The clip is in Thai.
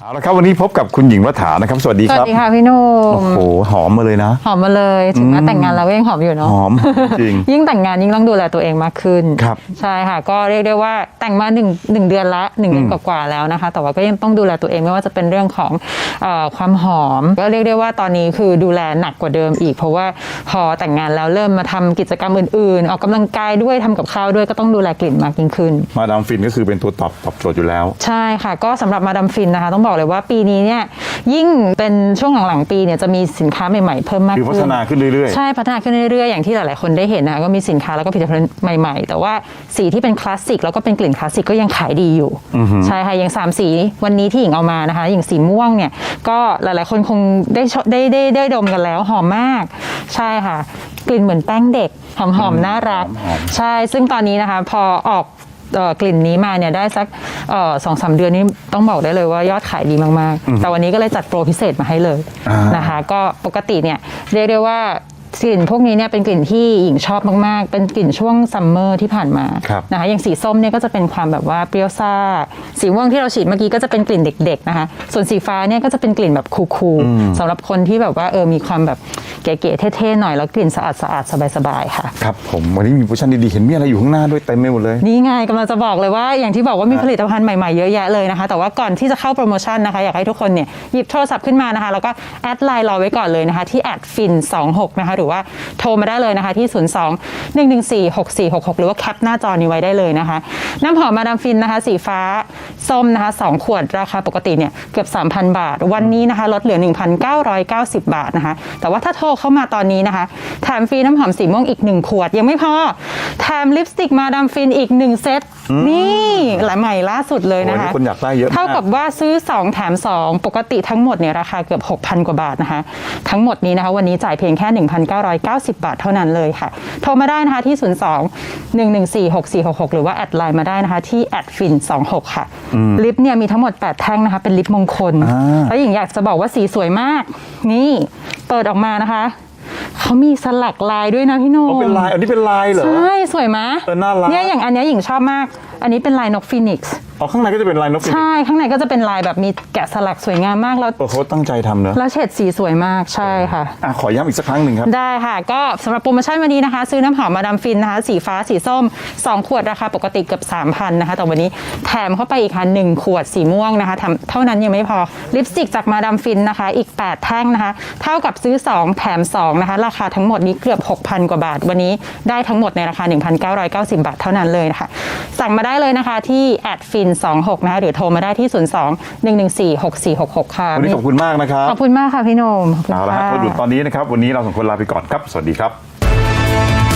เอาละครับวันนี้พบกับคุณหญิงวัฒานะครับสวัสดีสควัสรับดีค่ะพี่หนุ่โอ้มโหหอมมาเลยนะ หอมมาเลยถึงแม้แต่งงานแล้วก็ยังหอมอยู่เนาะหอมจริง ยิ่งแต่งงานยิ่งต้องดูแลตัวเองมากขึ้นครับใช่ค่ะ ก็เรียกได้ว่าแต่งมาหนึ่งหนึ่งเดือนละหนึ่งเดือนอืมกว่าๆแล้วนะคะ แต่ว่าก็ยังต้องดูแลตัวเองไม่ว่าจะเป็นเรื่องของเออความหอม ก็เรียกได้ว่าตอนนี้คือดูแลหนักกว่าเดิมอีก เพราะว่าพอแต่งงานแล้วเริ่มมาทำกิจกรรมอื่นๆ ออกกำลังกายด้วยทำกับข้าวด้วยก็ต้องดูแลกลิ่นมากยิ่งขึ้น มาดามฟินก็คือเป็นตัวตอบตอบโจทย์อยู่แล้ว ใช่ค่ะ ก็สำหรับมาดามฟินนะคะ ต้องบอกเลยว่าปีนี้เนี่ยยิ่งเป็นช่วงหลังๆปีเนี่ยจะมีสินค้าใหม่ๆเพิ่มมากคือขึ้นพัฒนาขึ้นเรื่อยใช่พัฒนาขึ้นเรื่อยๆ อย่างที่หลายๆคนได้เห็นนะคะก็มีสินค้าแล้วก็ผลิตภัณฑ์ใหม่ๆ แต่ว่าสีที่เป็นคลาสสิกแล้วก็เป็นกลิ่นคลาสสิกก็ยังขายดีอยู่ใช่ค่ะอย่างสามสีวันนี้ที่หญิงเอามานะคะ อย่างสีม่วงเนี่ยก็หลายๆคนคงได้ชได้ได้ได้ดมกันแล้วหอมมาก ใช่ค่ะ กลิ่นเหมือนแป้งเด็กหอมๆน่ารัก ใช่ซึ่งตอนนี้นะคะ พอออกเอ่อ กลิ่นนี้มาเนี่ยได้สักสองสามเดือนนี้ต้องบอกได้เลยว่ายอดขายดีมากๆ แต่วันนี้ก็เลยจัดโปรพิเศษมาให้เลยอ่านนะคะ ก็ปกติเนี่ยเรียกได้ว่ากลิ่นพวกนี้เนี่ยเป็นกลิ่นที่หญิงชอบมากๆ เป็นกลิ่นช่วงซัมเมอร์ที่ผ่านมาครับนะคะอย่างสีส้มเนี่ยก็จะเป็นความแบบว่าเปรี้ยวซ่า สีม่วงที่เราฉีดเมื่อกี้ก็จะเป็นกลิ่นเด็ก ๆนะคะ ส่วนสีฟ้าเนี่ยก็จะเป็นกลิ่นแบบคูลๆสำหรับคนที่แบบว่าเออมีความแบบเก๋ๆเท่ๆหน่อยแล้วกลิ่นสะอาดๆสบายๆค่ะๆครับผมวันนี้มีโปรโมชั่นดีๆเห็นมีอะไรอยู่ข้างหน้าด้วยเต็มไปหมดเลย นี่ไงกำลังจะบอกเลยว่าอย่างที่บอกว่ามีผลิตภัณฑ์ใหม่ๆเยอะแยะเลยนะคะ แต่ว่าก่อนที่จะเข้าโปรโมชั่นนะคะอยากให้ทุกคนเนี่ยหยิบโทรศัพท์ขึ้นมานะคะ แล้วก็แอดไลน์รอไว้ก่อนเลยนะคะ ที่แอดฟิน26นะคะหรือว่าโทรมาได้เลยนะคะที่ 02 114 6466 หรือว่าแคปหน้าจอนี้ไว้ได้เลยนะคะ น้ำหอมมาดามฟินนะคะ สีฟ้า ส้มนะคะ2ขวดราคาปกติเนี่ยเกือบ 3,000 บาท วันนี้นะคะลดเหลือ 1,990 บาทนะคะ แต่ว่าถ้าโทรเข้ามาตอนนี้นะคะแถมฟรีน้ำหอมสีม่วงอีก 1 ขวดยังไม่พอแถมลิปสติกมาดามฟินอีก 1 เซต นี่หลายใหม่ล่าสุดเลยโอ้ยนะคะนี่คนอยากได้เยอะมากเท่ากับว่าซื้อ 2 แถม 2 ปกติทั้งหมดเนี่ยราคาเกือบ 6,000 กว่าบาทนะคะ ทั้งหมดนี้นะคะวันนี้จ่ายเพียงแค่ 1,990 บาทเท่านั้นเลยค่ะ โทรมาได้นะคะที่ 02 114 6466 หรือว่าแอดไลน์มาได้นะคะที่แอดฟิน26 ค่ะ ลิปเนี่ยมีทั้งหมด 8 แท่งนะคะเป็นลิปมงคลอ่าแล้วหญิงอยากจะบอกว่าสีสวยมาก นี่เปิดออกมานะคะ เขามีสลักลายด้วยนะพี่โนอ๋อเป็นลาย อันนี้เป็นลายเหรอ ใช่ สวยมะเออน่ารัก เนี่ยอย่างอันเนี้ยหญิงชอบมาก อันนี้เป็นลายนกฟีนิกซ์ อ๋อข้างในก็จะเป็นลายนกฟีนิกซ์ใช่ข้างในก็จะเป็นลายแบบมีแกะสลักสวยงามมากแล้วเออเขาตั้งใจทำเนอะแล้วเฉดสีสวยมากใช่ค่ะ อะขอย้ำอีกสักครั้งหนึ่งครับ ได้ค่ะ ก็สำหรับโปรโมชั่นวันนี้นะคะ ซื้อน้ำหอมมาดามฟินนะคะ สีฟ้าสีส้ม 2 ขวดราคาปกติเกือบ 3,000 นะคะ แต่วันนี้แถมเข้าไปอีกค่ะ 1 ขวดสีม่วงนะคะแถมเท่านั้นยังไม่พอลิปสติกจากมาดามฟินนะคะ อีก 8 แท่งนะคะ เท่ากับซื้อ 2 แถม 2 นะคะ ราคาทั้งหมดนี้เกือบ 6,000 กว่าบาท วันนี้ได้ทั้งหมดในราคา 1,990 บาทเท่านั้นเลยนะคะสั่งมาได้เลยนะคะที่แอดฟิน26 นะคะหรือโทรมาได้ที่ 02 114 6466 ค่ะวันนี้ขอบคุณมากนะครับขอบคุณมากค่ะพี่โหนมขอบคุณเอาละครับค่ะพอดุดตอนนี้นะครับ วันนี้เราสองคนลาไปก่อนครับ สวัสดีครับ